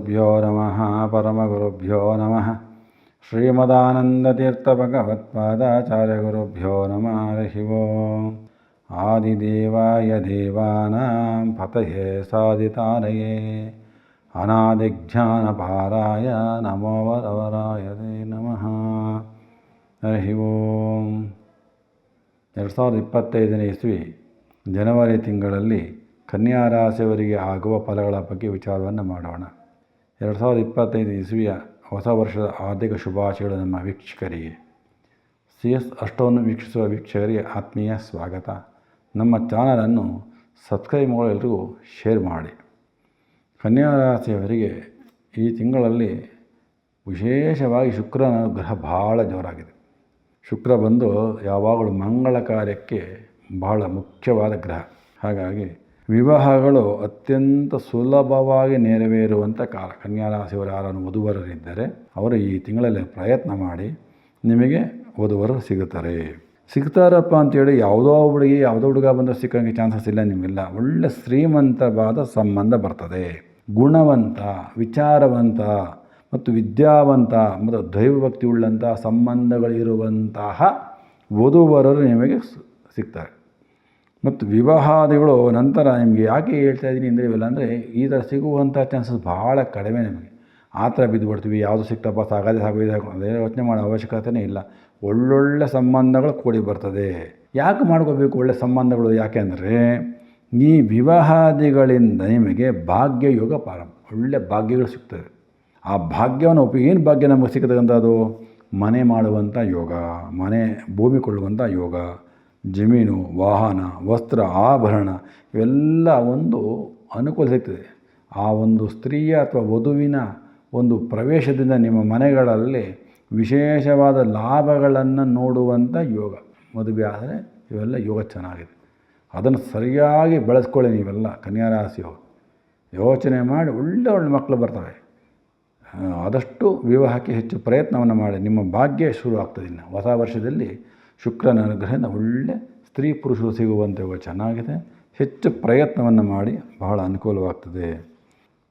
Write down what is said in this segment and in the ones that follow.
ಗುರುಭ್ಯೋ ನಮಃ, ಪರಮಗುರುಭ್ಯೋ ನಮಃ. ಶ್ರೀಮದಾನಂದತೀರ್ಥಭಗವತ್ಪಾದಾಚಾರ್ಯಗುರುಭ್ಯೋ ನಮಃ, ಹರಿಃ ಓಂ. ಆದಿದೇವಾಯ ದೇವಾನಾಂ ಪತಯೇ ಸಾಧಿತಾರಯೇ. ಅನಾದಿಜ್ಞಾನಪಾರಾಯ ನಮೋ ವರವರಾಯ ತೇ ನಮಃ. ಹರಿ ಓಂ. ಎರಡು ಸಾವಿರದ ಇಪ್ಪತ್ತೈದನೇ ಇಸ್ವಿ, ಜನವರಿ ತಿಂಗಳಲ್ಲಿ ಕನ್ಯಾ ರಾಶಿಯವರಿಗೆ ಆಗುವ ಫಲಗಳ ಬಗ್ಗೆ ವಿಚಾರವನ್ನು ಮಾಡೋಣ. ಎರಡು ಸಾವಿರದ ಇಪ್ಪತ್ತೈದು ಇಸ್ವಿಯ ಹೊಸ ವರ್ಷದ ಆರ್ಥಿಕ ಶುಭಾಶಯಗಳು ನಮ್ಮ ವೀಕ್ಷಕರಿಗೆ. ಸಿ ಎಸ್ ಅಷ್ಟವನ್ನು ವೀಕ್ಷಿಸುವ ವೀಕ್ಷಕರಿಗೆ ಆತ್ಮೀಯ ಸ್ವಾಗತ. ನಮ್ಮ ಚಾನಲನ್ನು ಸಬ್ಸ್ಕ್ರೈಬ್ ಮಾಡೋ ಎಲ್ಲರಿಗೂ ಶೇರ್ ಮಾಡಿ. ಕನ್ಯಾ ರಾಶಿಯವರಿಗೆ ಈ ತಿಂಗಳಲ್ಲಿ ವಿಶೇಷವಾಗಿ ಶುಕ್ರನ ಗ್ರಹ ಭಾಳ ಜೋರಾಗಿದೆ. ಶುಕ್ರ ಬಂದು ಯಾವಾಗಲೂ ಮಂಗಳ ಕಾರ್ಯಕ್ಕೆ ಬಹಳ ಮುಖ್ಯವಾದ ಗ್ರಹ. ಹಾಗಾಗಿ ವಿವಾಹಗಳು ಅತ್ಯಂತ ಸುಲಭವಾಗಿ ನೆರವೇರುವಂಥ ಕಾಲ. ಕನ್ಯಾ ರಾಶಿಯವರು ಯಾರನ್ನು ವಧುವರರಿದ್ದರೆ ಅವರು ಈ ತಿಂಗಳಲ್ಲಿ ಪ್ರಯತ್ನ ಮಾಡಿ ನಿಮಗೆ ವಧುವರು ಸಿಗುತ್ತಾರೆ. ಸಿಗ್ತಾರಪ್ಪ ಅಂತೇಳಿ ಯಾವುದೋ ಹುಡುಗಿ, ಯಾವುದೋ ಹುಡುಗ ಬಂದರೆ ಸಿಕ್ಕಂಗೆ ಚಾನ್ಸಸ್ ಇಲ್ಲ, ನಿಮಗೆಲ್ಲ. ಒಳ್ಳೆ ಶ್ರೀಮಂತವಾದ ಸಂಬಂಧ ಬರ್ತದೆ. ಗುಣವಂತ, ವಿಚಾರವಂತ ಮತ್ತು ವಿದ್ಯಾವಂತ ಮತ್ತು ದೈವಭಕ್ತಿ ಉಳ್ಳಂತಹ ಸಂಬಂಧಗಳಿರುವಂತಹ ವಧುವರರು ನಿಮಗೆ ಸಿಗ್ತಾರೆ. ಮತ್ತು ವಿವಾಹಾದಿಗಳು ನಂತರ ನಿಮಗೆ ಯಾಕೆ ಹೇಳ್ತಾ ಇದ್ದೀನಿ ಅಂದರೆ ಇವೆಲ್ಲ ಅಂದರೆ ಈ ಥರ ಸಿಗುವಂಥ ಚಾನ್ಸಸ್ ಭಾಳ ಕಡಿಮೆ ನಿಮಗೆ. ಆ ಥರ ಬಿದ್ದುಬಿಡ್ತೀವಿ. ಯಾವುದು ಸಿಕ್ತಪ್ಪ, ಸಾಗದೆ ಸಾಕು ಇದಾಗು ಅದೇ ಯೋಚನೆ ಮಾಡೋ ಅವಶ್ಯಕತೆಯೇ ಇಲ್ಲ. ಒಳ್ಳೊಳ್ಳೆ ಸಂಬಂಧಗಳು ಕೂಡಿ ಬರ್ತದೆ. ಯಾಕೆ ಮಾಡ್ಕೋಬೇಕು ಒಳ್ಳೆ ಸಂಬಂಧಗಳು ಯಾಕೆ ಅಂದರೆ ಈ ವಿವಾಹಾದಿಗಳಿಂದ ನಿಮಗೆ ಭಾಗ್ಯ ಯೋಗ ಪ್ರಾರಂಭ, ಒಳ್ಳೆ ಭಾಗ್ಯಗಳು ಸಿಗ್ತವೆ. ಆ ಭಾಗ್ಯವನ್ನು ಉಪಯೋಗ ಏನು ಭಾಗ್ಯ ನಮಗೆ ಸಿಕ್ಕತಕ್ಕಂಥದ್ದು ಮನೆ ಮಾಡುವಂಥ ಯೋಗ, ಮನೆ ಭೂಮಿ ಕೊಳ್ಳುವಂಥ ಯೋಗ. ಜಮೀನು, ವಾಹನ, ವಸ್ತ್ರ, ಆಭರಣ ಇವೆಲ್ಲ ಒಂದು ಅನುಕೂಲ ಸಿಗ್ತದೆ. ಆ ಒಂದು ಸ್ತ್ರೀಯ ಅಥವಾ ವಧುವಿನ ಒಂದು ಪ್ರವೇಶದಿಂದ ನಿಮ್ಮ ಮನೆಗಳಲ್ಲಿ ವಿಶೇಷವಾದ ಲಾಭಗಳನ್ನು ನೋಡುವಂಥ ಯೋಗ. ಮದುವೆ ಆದರೆ ಇವೆಲ್ಲ ಯೋಗ ಚೆನ್ನಾಗಿದೆ. ಅದನ್ನು ಸರಿಯಾಗಿ ಬೆಳೆಸ್ಕೊಳ್ಳಿ ನೀವೆಲ್ಲ ಕನ್ಯಾ ರಾಶಿಯವರು ಯೋಚನೆ ಮಾಡಿ ಒಳ್ಳೆ ಒಳ್ಳೆ ಮಕ್ಕಳು ಬರ್ತವೆ. ಆದಷ್ಟು ವಿವಾಹಕ್ಕೆ ಹೆಚ್ಚು ಪ್ರಯತ್ನವನ್ನು ಮಾಡಿ. ನಿಮ್ಮ ಭಾಗ್ಯ ಶುರು ಆಗ್ತದೆ ಇನ್ನು. ಹೊಸ ವರ್ಷದಲ್ಲಿ ಶುಕ್ರನ ಅನುಗ್ರಹದಿಂದ ಒಳ್ಳೆ ಸ್ತ್ರೀ ಪುರುಷರು ಸಿಗುವಂತೆ ಚೆನ್ನಾಗಿದೆ. ಹೆಚ್ಚು ಪ್ರಯತ್ನವನ್ನು ಮಾಡಿ ಬಹಳ ಅನುಕೂಲವಾಗ್ತದೆ.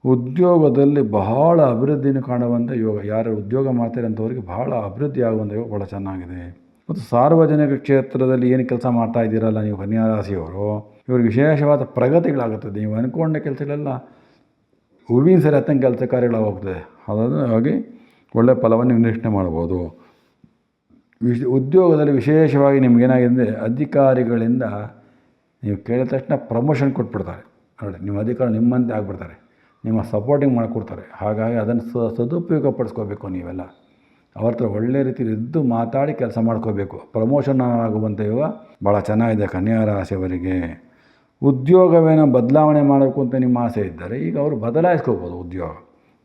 ಉದ್ಯೋಗದಲ್ಲಿ ಬಹಳ ಅಭಿವೃದ್ಧಿಯನ್ನು ಕಾಣುವಂಥ ಯೋಗ ಯಾರು ಉದ್ಯೋಗ ಮಾಡ್ತಾರೆ ಅಂಥವ್ರಿಗೆ ಬಹಳ ಅಭಿವೃದ್ಧಿ ಆಗುವಂಥ ಯೋಗ ಭಾಳ ಚೆನ್ನಾಗಿದೆ. ಮತ್ತು ಸಾರ್ವಜನಿಕ ಕ್ಷೇತ್ರದಲ್ಲಿ ಏನು ಕೆಲಸ ಮಾಡ್ತಾ ಇದ್ದೀರಲ್ಲ ನೀವು ಕನ್ಯಾರಾಶಿಯವರು, ಇವ್ರಿಗೆ ವಿಶೇಷವಾದ ಪ್ರಗತಿಗಳಾಗುತ್ತದೆ. ನೀವು ಅಂದ್ಕೊಂಡ ಕೆಲಸಗಳೆಲ್ಲ ಹೂವಿನ ಸರಿ ಹತ್ತಂಗೆ ಕೆಲಸ ಕಾರ್ಯಗಳಾಗೋಗ್ತದೆ ಹಾಗಾಗಿ ಹಾಗೆ ಒಳ್ಳೆಯ ಫಲವನ್ನು ನಿರೀಕ್ಷಣೆ ಮಾಡ್ಬೋದು. ವಿಶ್ ಉದ್ಯೋಗದಲ್ಲಿ ವಿಶೇಷವಾಗಿ ನಿಮಗೇನಾಗಿದೆ ಅಂದರೆ ಅಧಿಕಾರಿಗಳಿಂದ ನೀವು ಕೇಳಿದ ತಕ್ಷಣ ಪ್ರಮೋಷನ್ ಕೊಟ್ಬಿಡ್ತಾರೆ. ನೋಡಿ, ನಿಮ್ಮ ಅಧಿಕಾರಿ ನಿಮ್ಮಂತೆ ಆಗಿಬಿಡ್ತಾರೆ. ನಿಮ್ಮ ಸಪೋರ್ಟಿಂಗ್ ಮಾಡಿಕೊಡ್ತಾರೆ. ಹಾಗಾಗಿ ಅದನ್ನು ಸ ಸದುಪಯೋಗ ಪಡಿಸ್ಕೋಬೇಕು ನೀವೆಲ್ಲ. ಅವ್ರ ಹತ್ರ ಒಳ್ಳೆ ರೀತಿಯಲ್ಲಿ ಇದ್ದು ಮಾತಾಡಿ ಕೆಲಸ ಮಾಡ್ಕೋಬೇಕು. ಪ್ರಮೋಷನ್ ಆಗುವಂಥ ಇವ ಭಾಳ ಚೆನ್ನಾಗಿದೆ ಕನ್ಯಾ ರಾಶಿಯವರಿಗೆ. ಉದ್ಯೋಗವೇನೋ ಬದಲಾವಣೆ ಮಾಡಬೇಕು ಅಂತ ನಿಮ್ಮ ಆಸೆ ಇದ್ದರೆ ಈಗ ಅವರು ಬದಲಾಯಿಸ್ಕೋಬೋದು ಉದ್ಯೋಗ.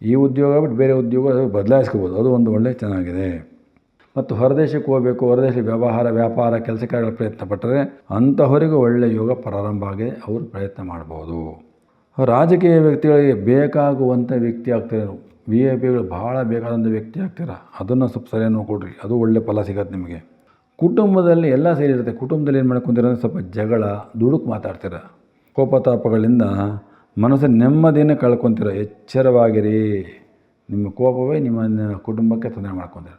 ಈ ಉದ್ಯೋಗ ಬಿಟ್ಟು ಬೇರೆ ಉದ್ಯೋಗ ಬದಲಾಯಿಸ್ಕೋಬೋದು. ಅದು ಒಂದು ಒಳ್ಳೆ ಚೆನ್ನಾಗಿದೆ. ಮತ್ತು ಹೊರದೇಶಕ್ಕೆ ಹೋಗಬೇಕು ಹೊರದೇಶ ವ್ಯವಹಾರ, ವ್ಯಾಪಾರ, ಕೆಲಸ ಕಾರ್ಯಗಳ ಪ್ರಯತ್ನ ಪಟ್ಟರೆ ಅಂಥವರಿಗೂ ಒಳ್ಳೆಯ ಯೋಗ ಪ್ರಾರಂಭ ಆಗಿ ಅವರು ಪ್ರಯತ್ನ ಮಾಡ್ಬೋದು. ರಾಜಕೀಯ ವ್ಯಕ್ತಿಗಳಿಗೆ ಬೇಕಾಗುವಂಥ ವ್ಯಕ್ತಿ ಆಗ್ತಾರೆ ವಿ ಐ ಪಿಗಳು ಭಾಳ ಬೇಕಾದಂಥ ವ್ಯಕ್ತಿ ಆಗ್ತೀರ? ಅದನ್ನು ಸ್ವಲ್ಪ ಸರಿಯನ್ನು ಕೊಡ್ರಿ, ಅದು ಒಳ್ಳೆ ಫಲ ಸಿಗತ್ತೆ ನಿಮಗೆ. ಕುಟುಂಬದಲ್ಲಿ ಎಲ್ಲ ಸೇರಿರುತ್ತೆ ಕುಟುಂಬದಲ್ಲಿ ಏನು ಮಾಡ್ಕೊಂತೀರ ಅಂದರೆ ಸ್ವಲ್ಪ ಜಗಳ, ದುಡುಕು ಮಾತಾಡ್ತೀರ. ಕೋಪತಾಪಗಳಿಂದ ಮನಸ್ಸು ನೆಮ್ಮದಿಯನ್ನು ಕಳ್ಕೊತೀರ, ಎಚ್ಚರವಾಗಿರಿ. ನಿಮ್ಮ ಕೋಪವೇ ನಿಮ್ಮ ಕುಟುಂಬಕ್ಕೆ ತೊಂದರೆ ಮಾಡ್ಕೊತೀರ.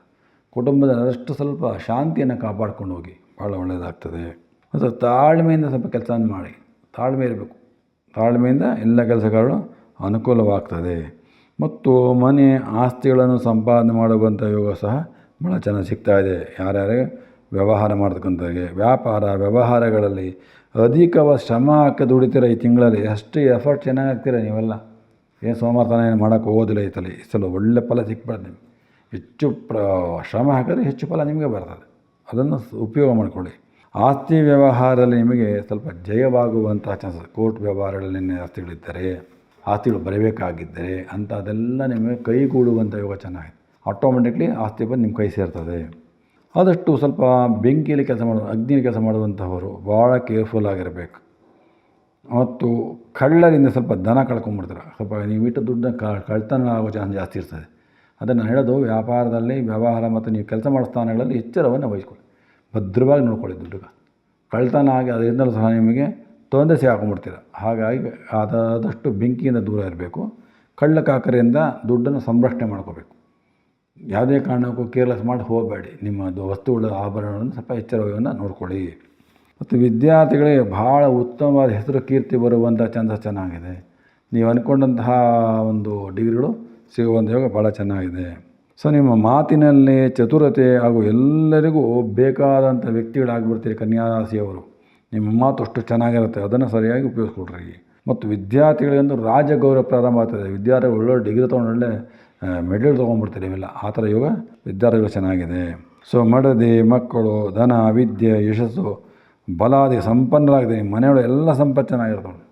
ಕುಟುಂಬದ ಅದಷ್ಟು ಸ್ವಲ್ಪ ಶಾಂತಿಯನ್ನು ಕಾಪಾಡ್ಕೊಂಡು ಹೋಗಿ. ಭಾಳ ಒಳ್ಳೆಯದಾಗ್ತದೆ ಮತ್ತು ತಾಳ್ಮೆಯಿಂದ ಸ್ವಲ್ಪ ಕೆಲಸವನ್ನು ಮಾಡಿ. ತಾಳ್ಮೆ ಇರಬೇಕು. ತಾಳ್ಮೆಯಿಂದ ಎಲ್ಲ ಕೆಲಸಗಳು ಅನುಕೂಲವಾಗ್ತದೆ. ಮತ್ತು ಮನೆ ಆಸ್ತಿಗಳನ್ನು ಸಂಪಾದನೆ ಮಾಡುವಂಥ ಯೋಗ ಸಹ ಭಾಳ ಚೆನ್ನಾಗಿ ಸಿಗ್ತಾ ಇದೆ. ಯಾರ್ಯಾರೇ ವ್ಯವಹಾರ ಮಾಡ್ತಕ್ಕಂಥವ್ರಿಗೆ. ವ್ಯಾಪಾರ ವ್ಯವಹಾರಗಳಲ್ಲಿ ಅಧಿಕವ ಶ್ರಮ ಹಾಕಿ ದುಡಿತೀರ ಈ ತಿಂಗಳಲ್ಲಿ. ಎಷ್ಟು ಎಫರ್ಟ್ ಚೆನ್ನಾಗಿ ಹಾಕ್ತೀರ ನೀವೆಲ್ಲ. ಏನು ಸೋಮವಾರ ಏನು ಮಾಡೋಕ್ಕೆ ಹೋಗೋದಿಲ್ಲ ಈ ತಲೆ ಈ ಸಲ ಒಳ್ಳೆ ಫಲ ಸಿಕ್ಬಾರ್ದು ನಿಮ್ಗೆ. ಹೆಚ್ಚು ಪ್ರ, ಶ್ರಮ ಹಾಕಿದ್ರೆ ಹೆಚ್ಚು ಫಲ ನಿಮಗೆ ಬರ್ತದೆ. ಅದನ್ನು ಉಪಯೋಗ ಮಾಡಿಕೊಳ್ಳಿ. ಆಸ್ತಿ ವ್ಯವಹಾರದಲ್ಲಿ ನಿಮಗೆ ಸ್ವಲ್ಪ ಜಯವಾಗುವಂಥ ಚಾನ್ಸಸ್ ಕೋರ್ಟ್ ವ್ಯವಹಾರಗಳಲ್ಲಿ ಆಸ್ತಿಗಳಿದ್ದರೆ, ಆಸ್ತಿಗಳು ಬರಬೇಕಾಗಿದ್ದರೆ ಅಂತ ಅದೆಲ್ಲ ನಿಮಗೆ ಕೈಗೂಡುವಂಥ ಯೋಗ ಚೆನ್ನಾಗಿದೆ. ಆಟೋಮೆಟಿಕ್ಲಿ ಆಸ್ತಿ ಬಂದು ನಿಮ್ಮ ಕೈ ಸೇರ್ತದೆ. ಆದಷ್ಟು ಸ್ವಲ್ಪ ಬೆಂಕಿಯಲ್ಲಿ ಕೆಲಸ ಮಾಡೋ ಅಗ್ನಿಯಲ್ಲಿ ಕೆಲಸ ಮಾಡುವಂಥವರು ಭಾಳ ಕೇರ್ಫುಲ್ ಆಗಿರಬೇಕು. ಮತ್ತು ಕಳ್ಳರಿಂದ ಸ್ವಲ್ಪ ದನ ಕಳ್ಕೊಂಬಿಡ್ತಾರೆ. ಸ್ವಲ್ಪ ನೀವು ಇಟ್ಟು ದುಡ್ಡನ್ನ ಕಳ್ತನ ಆಗೋ ಚಾನ್ಸ್ ಜಾಸ್ತಿ ಇರ್ತದೆ. ಅದನ್ನು ಹೇಳೋದು, ವ್ಯಾಪಾರದಲ್ಲಿ ವ್ಯವಹಾರ ಮತ್ತು ನೀವು ಕೆಲಸ ಮಾಡೋ ಸ್ಥಾನಗಳಲ್ಲಿ ಎಚ್ಚರವನ್ನು ವಹಿಸ್ಕೊಳ್ಳಿ. ಭದ್ರವಾಗಿ ನೋಡ್ಕೊಳ್ಳಿ ದುಡ್ಡುಗ. ಕಳ್ತನ ಆಗಿ ಅದರಿಂದಲೂ ಸಹ ನಿಮಗೆ ತೊಂದರೆ ಸಿಗಾಕೊಂಡ್ಬಿಡ್ತೀರ ಹಾಗಾಗಿ ಅದಾದಷ್ಟು ಬೆಂಕಿಯಿಂದ ದೂರ ಇರಬೇಕು. ಕಳ್ಳ ಕಾಕರೆಯಿಂದ ದುಡ್ಡನ್ನು ಸಂರಕ್ಷಣೆ ಮಾಡ್ಕೋಬೇಕು. ಯಾವುದೇ ಕಾರಣಕ್ಕೂ ಕೇರ್ಲೆಸ್ ಮಾಡಿ ಹೋಗಬೇಡಿ. ನಿಮ್ಮದು ವಸ್ತುಗಳ ಆಭರಣಗಳನ್ನು ಸ್ವಲ್ಪ ಎಚ್ಚರವನ್ನು ನೋಡ್ಕೊಳ್ಳಿ. ಮತ್ತು ವಿದ್ಯಾರ್ಥಿಗಳಿಗೆ ಭಾಳ ಉತ್ತಮವಾದ ಹೆಸರು ಕೀರ್ತಿ ಬರುವಂಥ ಚಂದ ಚೆನ್ನಾಗಿದೆ. ನೀವು ಅಂದ್ಕೊಂಡಂತಹ ಒಂದು ಡಿಗ್ರಿಗಳು ಸಿಗುವಂಥ ಯೋಗ ಭಾಳ ಚೆನ್ನಾಗಿದೆ. ಸೊ ನಿಮ್ಮ ಮಾತಿನಲ್ಲಿ ಚತುರತೆ ಹಾಗೂ ಎಲ್ಲರಿಗೂ ಬೇಕಾದಂಥ ವ್ಯಕ್ತಿಗಳಾಗ್ಬಿಡ್ತೀರಿ ಕನ್ಯಾ ರಾಶಿಯವರು ನಿಮ್ಮ ಮಾತು ಅಷ್ಟು ಚೆನ್ನಾಗಿರುತ್ತೆ. ಅದನ್ನು ಸರಿಯಾಗಿ ಉಪಯೋಗಿಸ್ಕೊಡ್ರಿ. ಮತ್ತು ವಿದ್ಯಾರ್ಥಿಗಳಿಗೊಂದು ರಾಜಗೌರವ ಪ್ರಾರಂಭ ಆಗ್ತದೆ. ವಿದ್ಯಾರ್ಥಿಗಳು ಒಳ್ಳೊಳ್ಳೆ ಡಿಗ್ರಿ ತೊಗೊಂಡು ಒಳ್ಳೆ ಮೆಡಲ್ ತೊಗೊಂಡ್ಬಿಡ್ತೀರಿ ಇವೆಲ್ಲ ಆ ಥರ ಯೋಗ ವಿದ್ಯಾರ್ಥಿಗಳು ಚೆನ್ನಾಗಿದೆ. ಸೊ ಮಡದಿ, ಮಕ್ಕಳು, ಧನ, ವಿದ್ಯೆ, ಯಶಸ್ಸು, ಬಲಾದಿ ಸಂಪನ್ನರಾಗಿದೆ ನಿಮ್ಮ ಮನೆಯೊಳಗೆ ಎಲ್ಲ ಸಂಪತ್ತು ಚೆನ್ನಾಗಿರ್ತವೆ.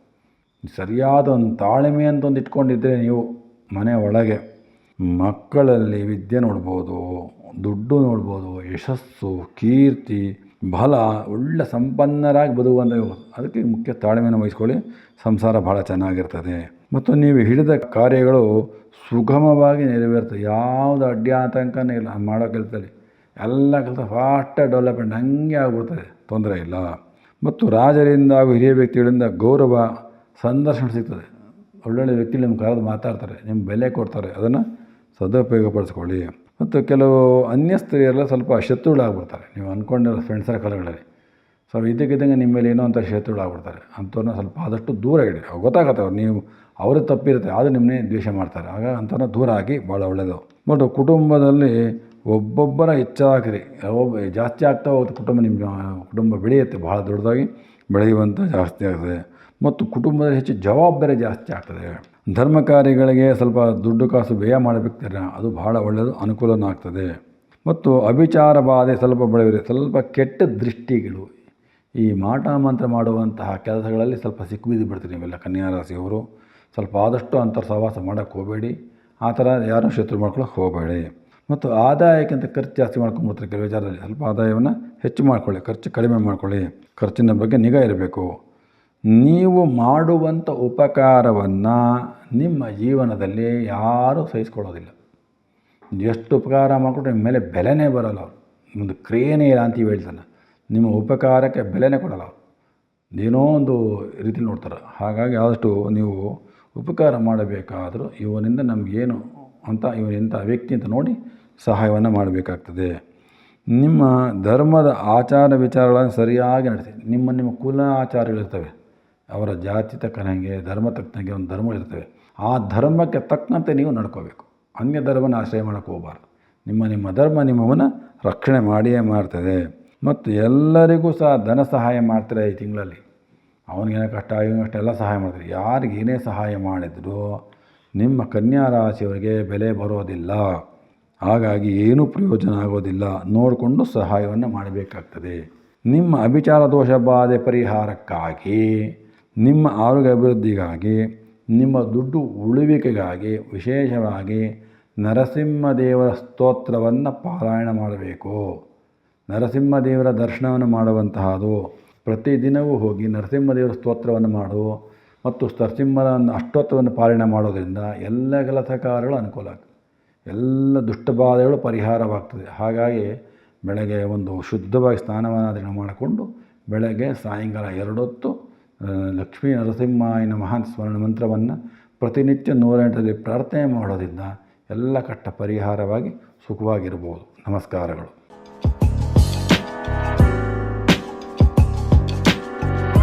ಸರಿಯಾದ ಒಂದು ತಾಳ್ಮೆ ಅಂತ ಒಂದು ಇಟ್ಕೊಂಡಿದ್ದರೆ ನೀವು ಮನೆ ಒಳಗೆ ಮಕ್ಕಳಲ್ಲಿ ವಿದ್ಯೆ ನೋಡ್ಬೋದು, ದುಡ್ಡು ನೋಡ್ಬೋದು, ಯಶಸ್ಸು, ಕೀರ್ತಿ, ಬಲ, ಒಳ್ಳೆ ಸಂಪನ್ನರಾಗಿ ಬದುಕುವಂಥ. ಅದಕ್ಕೆ ಮುಖ್ಯ ತಾಳ್ಮೆಯನ್ನು ವಹಿಸ್ಕೊಳ್ಳಿ. ಸಂಸಾರ ಭಾಳ ಚೆನ್ನಾಗಿರ್ತದೆ. ಮತ್ತು ನೀವು ಹಿಡಿದ ಕಾರ್ಯಗಳು ಸುಗಮವಾಗಿ ನೆರವೇರ್ತದೆ ಯಾವುದು ಅಡ್ಡಿ ಆತಂಕನೇ ಇಲ್ಲ. ಮಾಡೋ ಕೆಲಸದಲ್ಲಿ ಎಲ್ಲ ಕೆಲಸ ಫಾಸ್ಟಾಗಿ ಡೆವಲಪ್ಮೆಂಟ್ ಹಂಗೆ ಆಗ್ಬಿಡ್ತದೆ. ತೊಂದರೆ ಇಲ್ಲ. ಮತ್ತು ರಾಜರಿಂದ ಹಾಗೂ ಹಿರಿಯ ವ್ಯಕ್ತಿಗಳಿಂದ ಗೌರವ, ಸಂದರ್ಶನ ಸಿಗ್ತದೆ. ಒಳ್ಳೊಳ್ಳೆ ವ್ಯಕ್ತಿಗಳು ನಿಮ್ಮ ಕರೆದು ಮಾತಾಡ್ತಾರೆ, ನಿಮ್ಮ ಬೆಲೆ ಕೊಡ್ತಾರೆ, ಅದನ್ನು ಸದುಪಯೋಗಪಡಿಸ್ಕೊಳ್ಳಿ. ಮತ್ತು ಕೆಲವು ಅನ್ಯ ಸ್ತ್ರೀಯರೆಲ್ಲ ಸ್ವಲ್ಪ ಶತ್ರುಗಳಾಗ್ಬಿಡ್ತಾರೆ ನೀವು ಅಂದ್ಕೊಂಡಿರೋ ಫ್ರೆಂಡ್ ಸರ್ಕಲ್ಗಳಲ್ಲಿ ಸೊ ಇದ್ದಕ್ಕಿದ್ದಂಗೆ ನಿಮ್ಮ ಮೇಲೆ ಏನೋ ಅಂತ ಶತ್ರುಗಳಾಗ್ಬಿಡ್ತಾರೆ. ಅಂಥವ್ರನ್ನ ಸ್ವಲ್ಪ ಆದಷ್ಟು ದೂರ ಇಡಿ. ಗೊತ್ತಾಗುತ್ತೆ ಅವ್ರು, ನೀವು, ಅವರೇ ತಪ್ಪಿರುತ್ತೆ, ಆದರೂ ನಿಮ್ಮನ್ನೇ ದ್ವೇಷ ಮಾಡ್ತಾರೆ. ಆಗ ಅಂಥವ್ರನ್ನ ದೂರ ಹಾಕಿ ಭಾಳ ಒಳ್ಳೆಯದು ಮತ್ತು ಕುಟುಂಬದಲ್ಲಿ ಒಬ್ಬೊಬ್ಬರ ಹೆಚ್ಚಾಗ್ರಿ ಒಬ್ಬ ಜಾಸ್ತಿ ಆಗ್ತಾ ಹೋಗುತ್ತೆ ಕುಟುಂಬ, ನಿಮ್ಮ ಕುಟುಂಬ ಬೆಳೆಯುತ್ತೆ. ಭಾಳ ದೊಡ್ಡದಾಗಿ ಬೆಳೆಯುವಂಥ ಜಾಸ್ತಿ ಆಗ್ತದೆ. ಮತ್ತು ಕುಟುಂಬದಲ್ಲಿ ಹೆಚ್ಚು ಜವಾಬ್ದಾರಿ ಜಾಸ್ತಿ ಆಗ್ತದೆ. ಧರ್ಮ ಕಾರ್ಯಗಳಿಗೆ ಸ್ವಲ್ಪ ದುಡ್ಡು ಕಾಸು ವ್ಯಯ ಮಾಡಬೇಕಿದ್ರೆ ಅದು ಭಾಳ ಒಳ್ಳೆಯದು, ಅನುಕೂಲನೂ ಆಗ್ತದೆ. ಮತ್ತು ಅಭಿಚಾರ ಬಾಧೆ ಸ್ವಲ್ಪ ಬೆಳೆಯಿರಿ ಸ್ವಲ್ಪ ಕೆಟ್ಟ ದೃಷ್ಟಿಗಳು. ಈ ಮಾಟ ಮಂತ್ರ ಮಾಡುವಂತಹ ಕೆಲಸಗಳಲ್ಲಿ ಸ್ವಲ್ಪ ಸಿಕ್ಕಿಬಿದ್ದು ಬಿಡ್ತೀರಿ ನೀವೆಲ್ಲ ಕನ್ಯಾ ರಾಶಿಯವರು. ಸ್ವಲ್ಪ ಆದಷ್ಟು ಅಂತರ್ ಸಹವಾಸ ಮಾಡೋಕ್ಕೆ ಹೋಗಬೇಡಿ. ಆ ಥರ ಯಾರೂ ಶತ್ರು ಮಾಡ್ಕೊಳ್ಳೋಕೆ ಹೋಗಬೇಡಿ. ಮತ್ತು ಆದಾಯಕ್ಕಿಂತ ಖರ್ಚು ಜಾಸ್ತಿ ಮಾಡ್ಕೊಂಡ್ಬಿಡ್ತಾರೆ ಕೆಲವು ವಿಚಾರದಲ್ಲಿ ಸ್ವಲ್ಪ ಆದಾಯವನ್ನು ಹೆಚ್ಚು ಮಾಡ್ಕೊಳ್ಳಿ, ಖರ್ಚು ಕಡಿಮೆ ಮಾಡ್ಕೊಳ್ಳಿ. ಖರ್ಚಿನ ಬಗ್ಗೆ ನಿಗಾ ಇರಬೇಕು. ನೀವು ಮಾಡುವಂಥ ಉಪಕಾರವನ್ನು ನಿಮ್ಮ ಜೀವನದಲ್ಲಿ ಯಾರೂ ಸಹಿಸ್ಕೊಳ್ಳೋದಿಲ್ಲ. ಎಷ್ಟು ಉಪಕಾರ ಮಾಡಿಕೊಟ್ರೆ ನಿಮ್ಮ ಮೇಲೆ ಬೆಲೆನೇ ಬರೋಲ್ಲ ಅವರು. ನಿಮ್ಮದು ಕ್ರಿಯೆನೇ ಇಲ್ಲ ಅಂತೀವಿ ಹೇಳ್ತಾನೆ. ನಿಮ್ಮ ಉಪಕಾರಕ್ಕೆ ಬೆಲೆನೇ ಕೊಡಲ್ಲ ಅವರು. ಏನೋ ಒಂದು ರೀತಿಲಿ ನೋಡ್ತಾರೆ. ಹಾಗಾಗಿ ಆದಷ್ಟು ನೀವು ಉಪಕಾರ ಮಾಡಬೇಕಾದರೂ ಇವನಿಂದ ನಮಗೇನು ಅಂತ ಇವನಿಂಥ ವ್ಯಕ್ತಿ ಅಂತ ನೋಡಿ ಸಹಾಯವನ್ನು ಮಾಡಬೇಕಾಗ್ತದೆ. ನಿಮ್ಮ ಧರ್ಮದ ಆಚಾರ ವಿಚಾರಗಳನ್ನು ಸರಿಯಾಗಿ ನಡೆಸಿ. ನಿಮ್ಮ ನಿಮ್ಮ ಕುಲ ಆಚಾರಗಳಿರ್ತವೆ. ಅವರ ಜಾತಿ ತಕ್ಕನಂಗೆ, ಧರ್ಮ ತಕ್ಕನಂಗೆ ಒಂದು ಧರ್ಮಗಳಿರ್ತವೆ ಆ ಧರ್ಮಕ್ಕೆ ತಕ್ಕಂತೆ ನೀವು ನಡ್ಕೋಬೇಕು. ಅನ್ಯ ಧರ್ಮನ ಆಶ್ರಯ ಮಾಡೋಕ್ಕೆ ಹೋಗಬಾರ್ದು. ನಿಮ್ಮ ನಿಮ್ಮ ಧರ್ಮ ನಿಮ್ಮವನ್ನು ರಕ್ಷಣೆ ಮಾಡಿಯೇ ಮಾಡ್ತದೆ. ಮತ್ತು ಎಲ್ಲರಿಗೂ ಸಹ ಧನ ಸಹಾಯ ಮಾಡ್ತಾರೆ ಈ ತಿಂಗಳಲ್ಲಿ. ಅವನಿಗೇನೋ ಕಷ್ಟ ಇವನಿಗೆ ಕಷ್ಟ, ಎಲ್ಲ ಸಹಾಯ ಮಾಡ್ತಾರೆ. ಯಾರಿಗೆ ಏನೇ ಸಹಾಯ ಮಾಡಿದ್ರು ನಿಮ್ಮ ಕನ್ಯಾ ರಾಶಿಯವರಿಗೆ ಬೆಲೆ ಬರೋದಿಲ್ಲ. ಹಾಗಾಗಿ ಏನೂ ಪ್ರಯೋಜನ ಆಗೋದಿಲ್ಲ. ನೋಡಿಕೊಂಡು ಸಹಾಯವನ್ನು ಮಾಡಬೇಕಾಗ್ತದೆ. ನಿಮ್ಮ ಅಭಿಚಾರ ದೋಷ ಬಾಧೆ ಪರಿಹಾರಕ್ಕಾಗಿ ನಿಮ್ಮ ಆರೋಗ್ಯ ಅಭಿವೃದ್ಧಿಗಾಗಿ ನಿಮ್ಮ ದುಡ್ಡು ಉಳುವಿಕೆಗಾಗಿ, ವಿಶೇಷವಾಗಿ ನರಸಿಂಹದೇವರ ಸ್ತೋತ್ರವನ್ನು ಪಾರಾಯಣ ಮಾಡಬೇಕು. ನರಸಿಂಹದೇವರ ದರ್ಶನವನ್ನು ಮಾಡುವಂತಹದು. ಪ್ರತಿದಿನವೂ ಹೋಗಿ ನರಸಿಂಹದೇವರ ಸ್ತೋತ್ರವನ್ನು ಮಾಡು ಮತ್ತು ನರಸಿಂಹರ ಅಷ್ಟೋತ್ತರವನ್ನು ಪಾರಾಯಣ ಮಾಡೋದರಿಂದ ಎಲ್ಲ ಕೆಲಸ ಕಾರ್ಯಗಳು ಅನುಕೂಲ ಆಗ್ತದೆ. ಎಲ್ಲ ದುಷ್ಟಬಾಧೆಗಳು ಪರಿಹಾರವಾಗ್ತದೆ. ಹಾಗಾಗಿ ಬೆಳಗ್ಗೆ ಒಂದು ಶುದ್ಧವಾಗಿ ಸ್ನಾನವನ್ನು ಮಾಡಿಕೊಂಡು ಬೆಳಗ್ಗೆ ಸಾಯಂಕಾಲ ಎರಡೊತ್ತು ಲಕ್ಷ್ಮೀ ನರಸಿಂಹಾಯ ನಮಃ ಸ್ಮರಣ ಮಂತ್ರವನ್ನು ಪ್ರತಿನಿತ್ಯ ನೂರೆಂಟರಲ್ಲಿ ಪ್ರಾರ್ಥನೆ ಮಾಡೋದ್ರಿಂದ ಎಲ್ಲ ಕಷ್ಟ ಪರಿಹಾರವಾಗಿ ಸುಖವಾಗಿರ್ಬೋದು. ನಮಸ್ಕಾರಗಳು.